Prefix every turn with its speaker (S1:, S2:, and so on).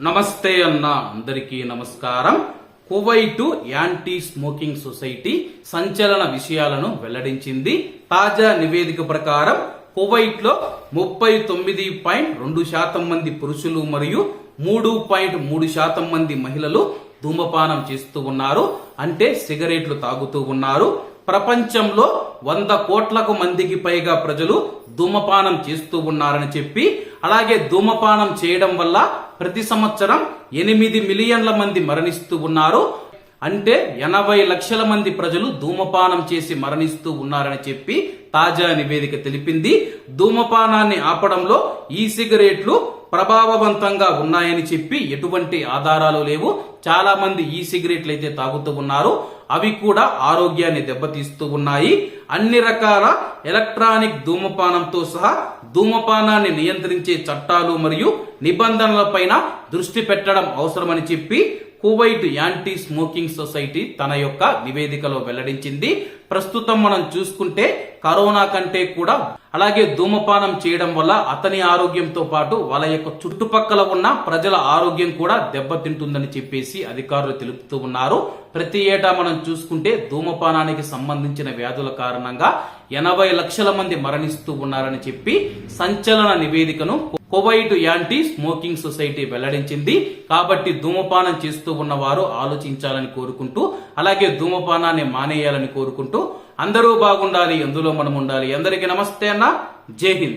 S1: నమస్తే అన్న. అందరికీ నమస్కారం. కువైటు యాంటీ స్మోకింగ్ సొసైటీ సంచలన విషయాలను వెల్లడించింది. తాజా నివేదిక ప్రకారం కువైట్లో ముప్పై తొమ్మిది పాయింట్ రెండు శాతం మంది పురుషులు మరియు మూడు పాయింట్ మూడు శాతం మంది మహిళలు ధూమపానం చేస్తూ ఉన్నారు. అంటే సిగరెట్లు తాగుతూ ఉన్నారు. ప్రపంచంలో వంద కోట్లకు మందికి పైగా ప్రజలు ధూమపానం చేస్తూ ఉన్నారని చెప్పి అలాగే ధూమపానం చేయడం వల్ల ప్రతి సంవత్సరం ఎనిమిది మిలియన్ల మంది మరణిస్తూ ఉన్నారు. అంటే ఎనభై లక్షల మంది ప్రజలు ధూమపానం చేసి మరణిస్తూ ఉన్నారని చెప్పి తాజా నివేదిక తెలిపింది. ధూమపానాన్ని ఆపడంలో ఈ సిగరెట్లు ప్రభావవంతంగా ఉన్నాయని చెప్పి ఎటువంటి ఆధారాలు లేవు. చాలా మంది ఈ సిగరెట్లు అయితే తాగుతూ ఉన్నారు. అవి కూడా ఆరోగ్యాన్ని దెబ్బతీస్తూ ఉన్నాయి. అన్ని రకాల ఎలక్ట్రానిక్ ధూమపానంతో సహా ధూమపానాన్ని నియంత్రించే చట్టాలు మరియు నిబంధనలపైన దృష్టి పెట్టడం అవసరమని చెప్పి కువైట్ యాంటీ స్మోకింగ్ సొసైటీ తన యొక్క నివేదికలో వెల్లడించింది. ప్రస్తుతం మనం చూసుకుంటే కరోనా కంటే కూడా అలాగే ధూమపానం చేయడం వల్ల అతని ఆరోగ్యంతో పాటు వాళ్ళ యొక్క చుట్టుపక్కల ఉన్న ప్రజల ఆరోగ్యం కూడా దెబ్బతింటుందని చెప్పేసి అధికారులు తెలుపుతూ ఉన్నారు. ప్రతి ఏటా మనం చూసుకుంటే ధూమపానానికి సంబంధించిన వ్యాధుల కారణంగా ఎనభై లక్షల మంది మరణిస్తూ ఉన్నారని చెప్పి సంచలన నివేదికను కువైట్ యాంటీ స్మోకింగ్ సొసైటీ వెల్లడించింది. కాబట్టి ధూమపానం చేస్తూ ఉన్నవారు ఆలోచించాలని కోరుకుంటూ అలాగే ధూమపానాన్ని మానేయాలని కోరుకుంటూ అందరూ బాగుండాలి ఎందులో మనం ఉండాలి. అందరికీ నమస్తే అన్న. జై హింద్.